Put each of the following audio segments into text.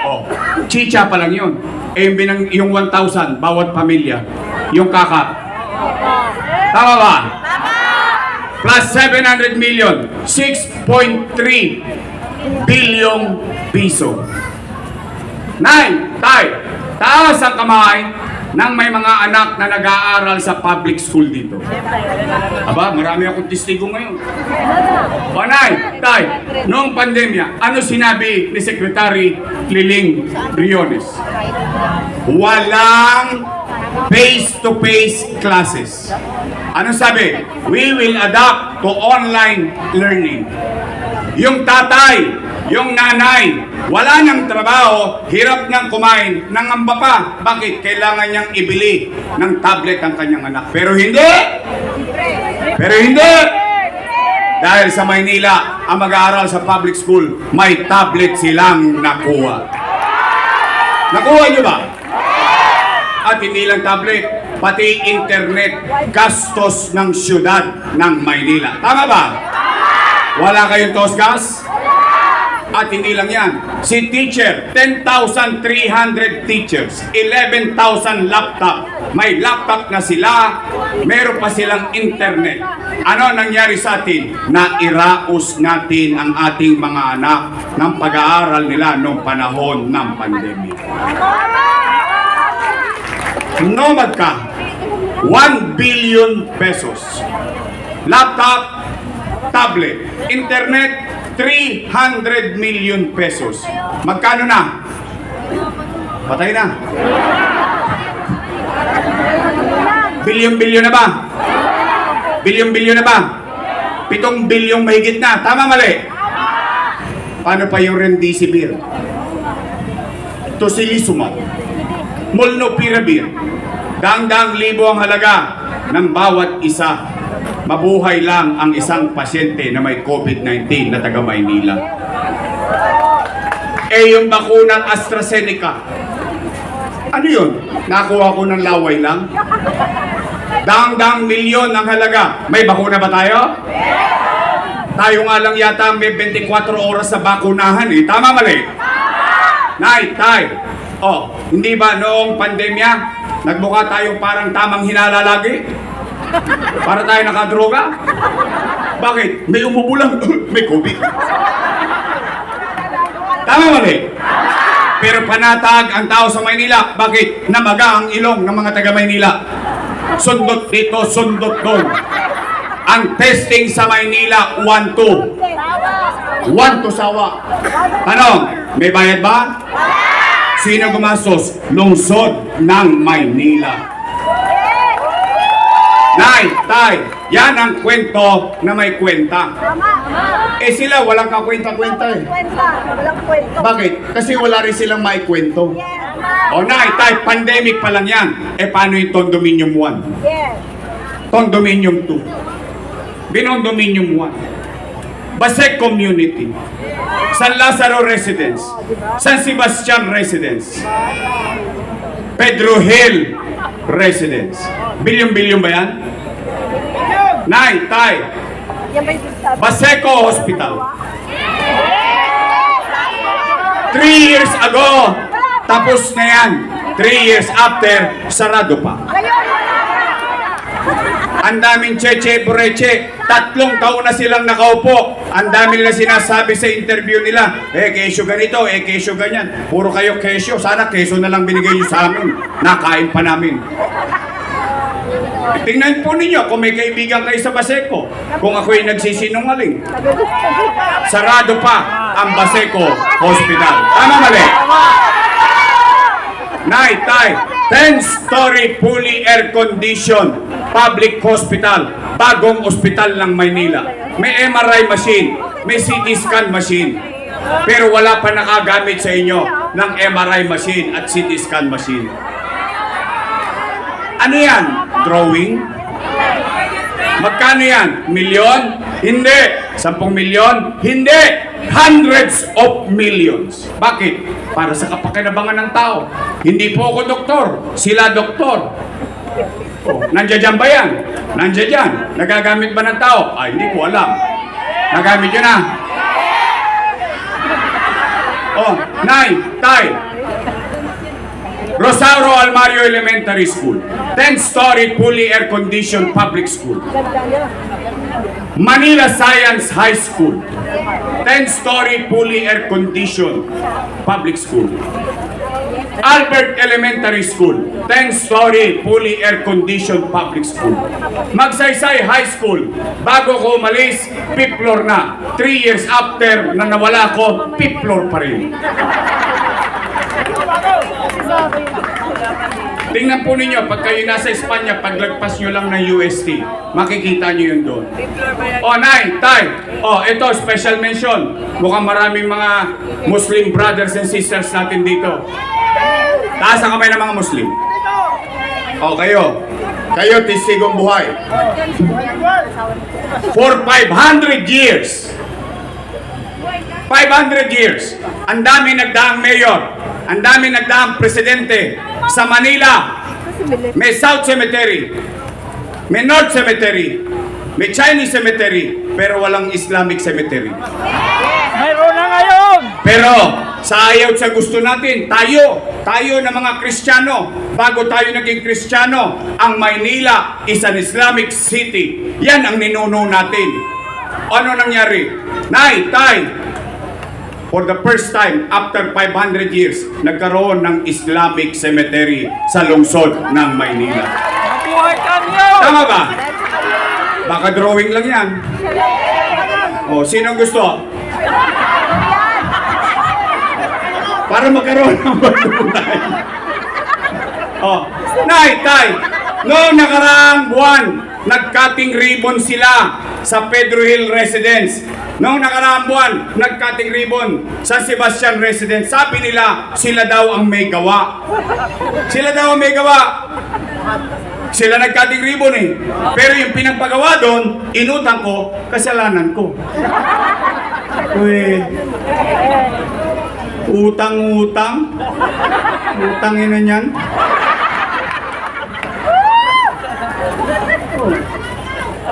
Oh, chicha pa lang yun. Eh, binang, yung 1,000, bawat pamilya, yung kakap. Tama ba? Plus 700 million, 6.3 billion piso. Nine, tay, taas ang kamay ng may mga anak na nag-aaral sa public school dito. Aba, marami akong testigo ngayon. Panay, tay, noong pandemya, ano sinabi ni Secretary Liling Briones? Walang face-to-face classes. Ano sabi? We will adapt to online learning. Yung tatay, yung nanay, wala nang trabaho, hirap niyang kumain, nangamba pa. Bakit? Kailangan niyang ibili ng tablet ang kanyang anak. Pero hindi! Pero hindi! Dahil sa Maynila, ang mag-aaral sa public school, may tablet silang nakuha. Nakuha niyo ba? At hindi lang tablet, pati internet, gastos ng syudad ng Maynila. Tama ba? Wala kayong tosgas? At hindi lang yan. Si teacher, 10,300 teachers, 11,000 laptop. May laptop na sila, meron pa silang internet. Ano ang nangyari sa atin? Nairaos natin ang ating mga anak ng pag-aaral nila noong panahon ng pandemya. Nomad ka, 1 billion pesos. Laptop, tablet, internet, 300 million pesos. Magkano na? Patay na. Bilyon-bilyon na ba? Bilyon-bilyon na ba? Pitong bilyong mahigit na. Tama mali? Paano pa yung remdesivir? Tocilizumab. Molnupiravir. Dang-dang libo ang halaga ng bawat isa. Mabuhay lang ang isang pasyente na may COVID-19 na taga Maynila. Eh yung bakunang AstraZeneca, ano yun? Nakuha ko ng laway lang? Dang-dang milyon ang halaga. May bakuna ba tayo? Tayo nga lang yata may 24 oras sa bakunahan eh. Tama mali? Nay, tay. Oh, hindi ba noong pandemya, nagmukha tayong parang tamang hinala lagi? Para tayo nakadroga? Bakit? May umubo lang. may COVID. Tama mali? Pero panatag ang tao sa Maynila. Bakit? Namaga ang ilong ng mga taga Maynila. Sundot dito, sundot doon. Ang testing sa Maynila, 1-2. 1 to sawa. Tanong, may bayad ba? Sino gumastos? Lungsod ng Maynila. Nay, tay, yan ang kwento na may kwenta. Eh sila, walang kakwenta-kwenta eh. Kwenta. Walang kwento. Bakit? Kasi wala rin silang may kwento. Yes. O nay, tay, pandemic pa lang yan. Eh paano yung Condominium 1? Yes. Condominium 2. Binondominium 1. Basek Community. San Lazaro Residence. San Sebastian Residence. Pedro Hill Residence. Bilyon-bilyon ba yan? Nay, tay? Baseco Hospital. Three years ago, tapos na yan. Three years after, sarado pa. Ang daming cheche bureche. Tatlong taon na silang nakaupo. Ang dami nila sinasabi sa interview nila. Eh, kesyo ganito, eh, kesyo ganyan. Puro kayo kesyo. Sana kesyo na lang binigay nyo sa amin. Nakain pa namin. Tingnan po ninyo kung may kaibigan kayo sa Baseco. Kung ako'y nagsisinungaling. Sarado pa ang Baseco Hospital. Tama mali? Nay, tay, 10-story fully air-conditioned public hospital, bagong ospital ng Maynila. May MRI machine, may CT scan machine. Pero wala pa nakagamit sa inyo ng MRI machine at CT scan machine. Ano yan? Drawing? Magkano yan? Milyon? Hindi. Sampung milyon? Hindi. Hundreds of millions. Bakit? Para sa kapakinabangan ng tao. Hindi po ako doktor. Sila doktor. Oh, nandiyan ba yan? Nandiyan. Nagagamit ba ng tao? Ay, hindi ko alam. Nagamit yun na. Oh, Nay, Tay. Rosauro Almario Elementary School. 10-story fully air-conditioned public school. Manila Science High School. 10-story fully air-conditioned public school. Albert Elementary School. 10-story fully air-conditioned public school. Magsaysay High School. Bago ko umalis, fifth floor na. Three years after na nawala ko, fifth floor pa rin. Tingnan po ninyo, pag kayo nasa Espanya, paglagpas nyo lang ng UST, makikita nyo yun doon. Oh, Nay, Tay, oh, ito, special mention. Mukhang maraming mga Muslim brothers and sisters natin dito. Taas ang kamay ng mga Muslim. Oh, kayo. Kayo, tisigong buhay. For 500 years. 500 years. Ang dami nagdaang mayor. Ang dami nagdaang presidente. Sa Manila, may South Cemetery. May North Cemetery. May Chinese Cemetery. Pero walang Islamic Cemetery. Mayroon na ngayon! Pero sa ayaw sa gusto natin, tayo, tayo na mga Kristiyano, bago tayo naging Kristiyano, ang Maynila is an Islamic city. Yan ang ninuno natin. Ano nangyari? Nay, tay, for the first time after 500 years, nagkaroon ng Islamic cemetery sa lungsod ng Maynila. Tama ba? Baka drawing lang yan. O, sinong gusto? Para magkaroon ng bagulay. Oh, Nay, Tay, noong nakaraang buwan, nag-cutting ribbon sila sa Pedro Hill Residence. Noong nakaraang buwan, nag-cutting ribbon sa Sebastian Residence. Sabi nila, sila daw ang may gawa. Sila daw ang may gawa. Sila nag-cutting ribbon eh. Pero yung pinagpagawa doon, inutang ko, kasalanan ko. Uy. Utang-utang. Utangin na niyan.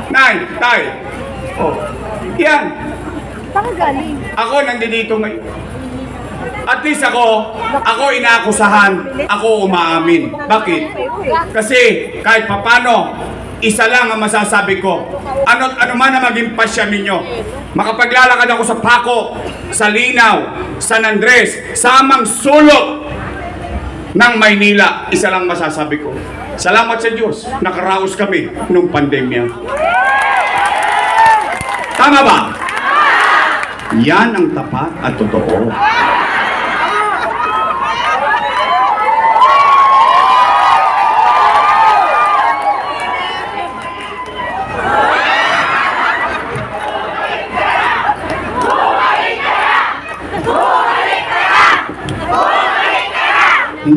Nay, tay. Oh. Yan. Saan galing? Ako nandito ngayon. At least ako, ako inaakusahan, ako umaamin. Bakit? Kasi kahit papano, isa lang ang masasabi ko. Ano, ano man ang maging pasya ninyo. Makapaglalakad ako sa Paco, sa Linaw, San Andres, sa amang sulok ng Maynila. Isa lang masasabi ko. Salamat sa Diyos, nakaraos kami nung pandemya. Tama ba? Yan ang tapat at totoo.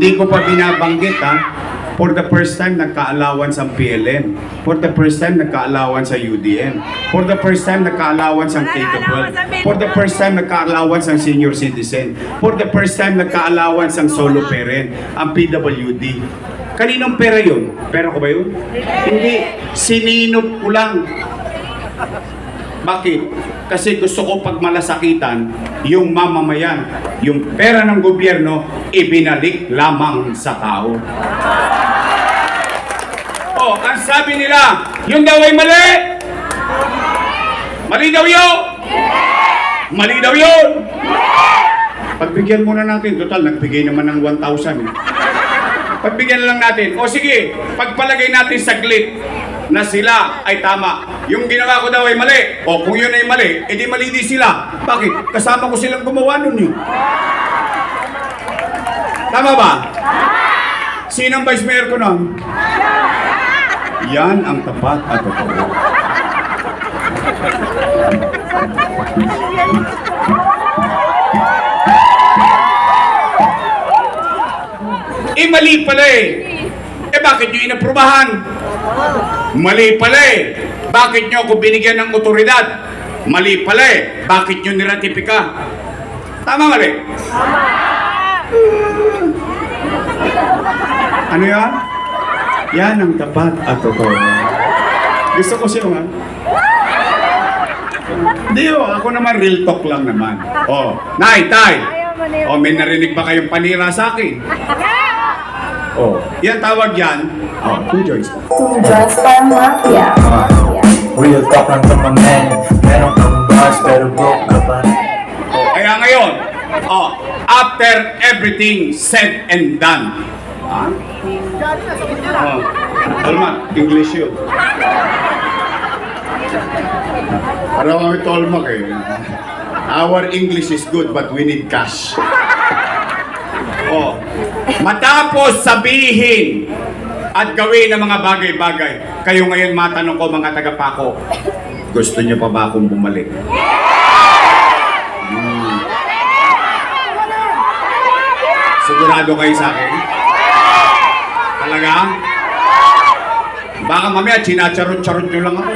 Hindi ko pa binabanggit ha. For the first time, nagka-allowance ang PLM. For the first time, nagka-allowance sa UDM. For the first time, nagka-allowance ang K-12. For the first time, nagka-allowance ang senior citizen. For the first time, nagka-allowance ang solo parent, ang PWD. Kaninong pera yun? Pera ko ba yun? Hindi. Sininop ko lang. Bakit? Kasi gusto ko pag malasakitan, yung mamamayan, yung pera ng gobyerno, ibinalik lamang sa tao. Oh, ang sabi nila, yun daw ay mali! Mali daw yun! Mali daw yun! Pagbigyan muna natin, total, nagbigay naman ng 1,000 eh. Pagbigyan lang natin. O sige, pagpalagay natin saglit na sila ay tama. Yung ginawa ko daw ay mali. O kung yun ay mali, edi mali din sila. Bakit? Kasama ko silang gumawa nun eh. Tama ba? Sino ang vice mayor ko nun? Yan ang tapat at totoo. Eh, mali pala eh. Eh, bakit nyo inaprubahan? Mali pala eh. Bakit nyo ako binigyan ng otoridad? Mali pala eh. Bakit nyo niratipika? Tama mali? Ano yan? Yan ang tapat at totoo. Gusto ko siya man. Hindi oh, ako naman real talk lang naman. Oh, nay, tay, O may narinig ba kayong panira sa akin? Oh, yan tawag yan. Oh, two joints. Dress by Mafia. Mafia. Real talk lang to my man Meron kang bars pero broke ka pa Kaya ngayon, oh, after everything said and done. Ha? Oh, Tolma, English yun. Parang kami Tolmak eh. Our English is good but we need cash. Oh, matapos sabihin at gawin ng mga bagay-bagay, kayo ngayon matanong ko mga taga-pako, gusto niyo pa ba akong bumalik? Sigurado kayo sa akin? Talaga? Baka mamaya chinacharot-charot nyo lang ako.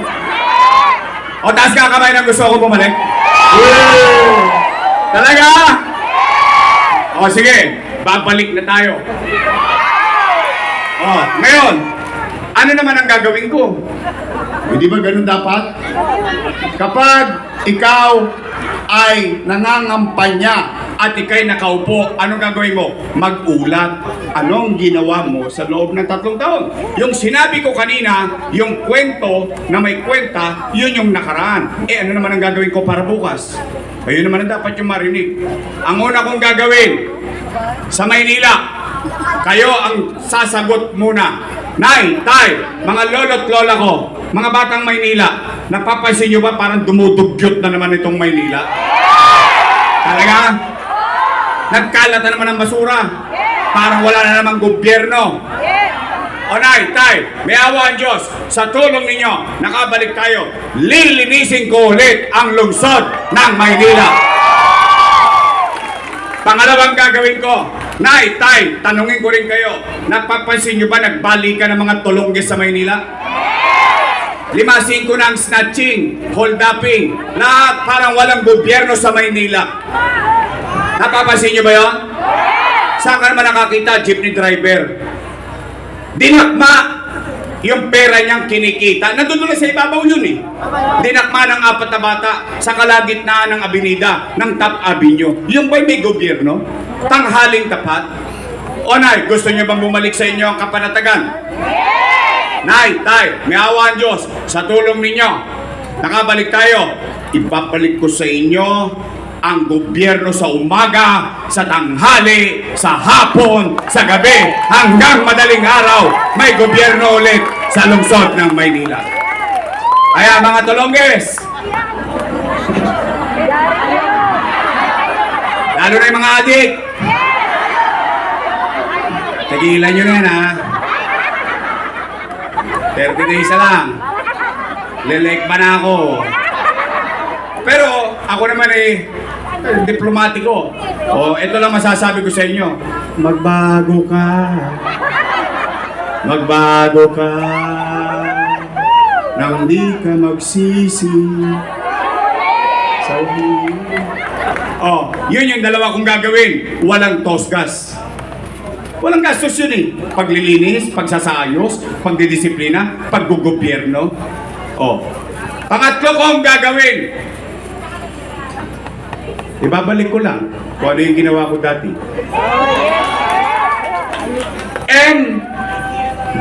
O, taas ka kamay na gusto ako bumalik? Talaga? O, sige. Babalik na tayo. O, ngayon, ano naman ang gagawin ko? Hindi ba ganun dapat? Kapag ikaw ay nangangampanya at ikay nakaupo, anong gagawin mo? Mag-ulat. Anong ginawa mo sa loob ng tatlong taon? Yung sinabi ko kanina, yung kwento na may kwenta, yun yung nakaraan. Eh ano naman ang gagawin ko para bukas? Ayun naman ang dapat yung marinig. Ang una kong gagawin, sa Maynila, kayo ang sasagot muna. Nay, tay, mga lolo't lola ko, mga batang Maynila, napapansin nyo ba parang dumudugyot na naman itong Maynila? Talaga? Nagkalat na naman ang basura. Parang wala na namang gobyerno. O nay, tay, may awa ang Diyos. Sa tulong ninyo, nakabalik tayo. Lilinisin ko ulit ang lungsod ng Maynila. Pangalawang gagawin ko, Nay, Tay, tanungin ko rin kayo, napapansin nyo ba nagbalikan ng mga tulongges sa Maynila? Lima, singko na snatching, hold-upping, lahat parang walang gobyerno sa Maynila. Napapansin nyo ba yon? Saan ka naman nakakita, jeepney driver? Dinakma yung pera niyang kinikita. Nandun na sa ibabaw yun eh. Dinakma ng apat na bata sa kalagitnaan ng abinida, ng Top Avenue. Yung ba'y may gobyerno? Tanghaling tapat? O Nay, gusto niyo bang bumalik sa inyo ang kapanatagan? Nay, Tay, may awa ang Diyos sa tulong ninyo. Nakabalik tayo. Ipapalik ko sa inyo ang gobyerno sa umaga, sa tanghali, sa hapon, sa gabi, hanggang madaling araw, may gobyerno ulit sa lungsod ng Maynila. Kaya mga tulongges, lalo na yung mga adik, tagilan nyo na yan ha. 30 days lang. Lelek ba na ako? Pero ako naman eh, diplomatiko. O, ito lang masasabi ko sa inyo. Magbago ka. Magbago ka. Nang di ka magsisi. Sa Oh, yun yung dalawa kong gagawin. Walang tosgas. Walang gastos yun eh. Paglilinis, pagsasaayos, pagdidisiplina, paggugobyerno. Oh. Pangatlo kong gagawin. Ibabalik ko lang kung ano yung ginawa ko dati. N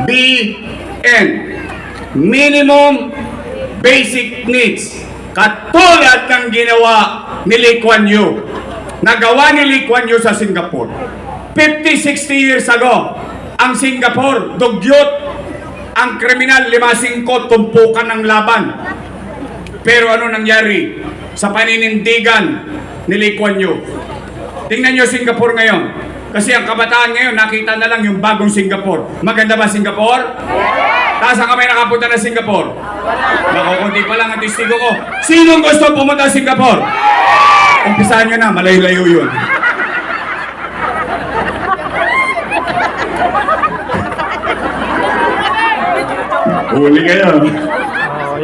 B N. Minimum Basic Needs. Katulad ng ginawa ni Lee Kuan Yew. Nagawa ni Lee Kuan Yew sa Singapore. 50-60 years ago Ang Singapore, dugyot. Ang kriminal, lima-singko, tumpukan ng laban. Pero ano nangyari sa paninindigan ni Lee Kuan Yew? Tingnan nyo Singapore ngayon. Kasi ang kabataan ngayon, nakita na lang yung bagong Singapore. Maganda ba Singapore? Taas ang kamay nakapunta na Singapore. Bako, kunti pa lang ang testigo ko. Sinong gusto pumunta sa Singapore? Umpisahan nyo na, malayo-layo yun. Huli kayo.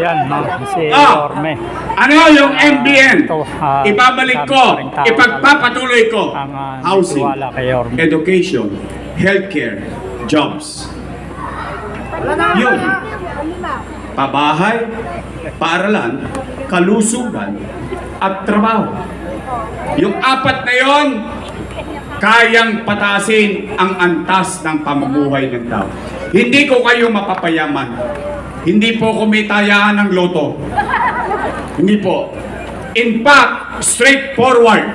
Oh, yan, ma'am. Si Ah! Orme. Ano yung MBN? Ito, ah, Ibabalik ko, ipagpapatuloy ko. Ang uh, Housing, kay Orme. education, healthcare, jobs. Yun. Pabahay, paaralan, kalusugan, at trabaho. Yung apat na yon, kayang patasin ang antas ng pamumuhay ng tao. Hindi ko kayo mapapayaman. Hindi po kumitayaan ng loto. Hindi po. In fact, straightforward,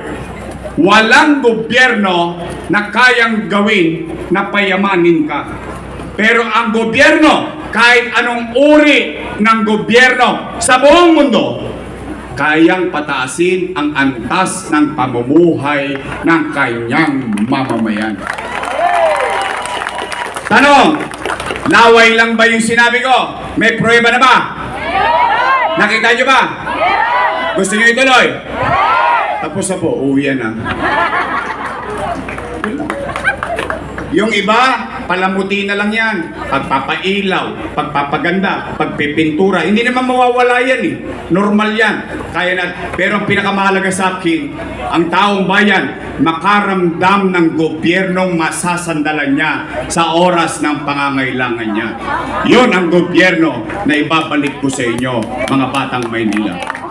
walang gobyerno na kayang gawin na payamanin ka. Pero ang gobyerno, kahit anong uri ng gobyerno sa buong mundo, kayang pataasin ang antas ng pamumuhay ng kanyang mamamayan. Tanong, laway lang ba yung sinabi ko? May prueba na ba? Nakita nyo ba? Gusto nyo ituloy? Tapos na po, uwi na. Yung iba, palamuti na lang yan. Pagpapailaw, pagpapaganda, pagpipintura. Hindi naman mawawala yan eh. Normal yan. Kaya na, pero ang pinakamahalaga sa akin, ang taong bayan, makaramdam ng gobyernong masasandalan niya sa oras ng pangangailangan niya. Yun ang gobyerno na ibabalik ko sa inyo, mga batang Maynila.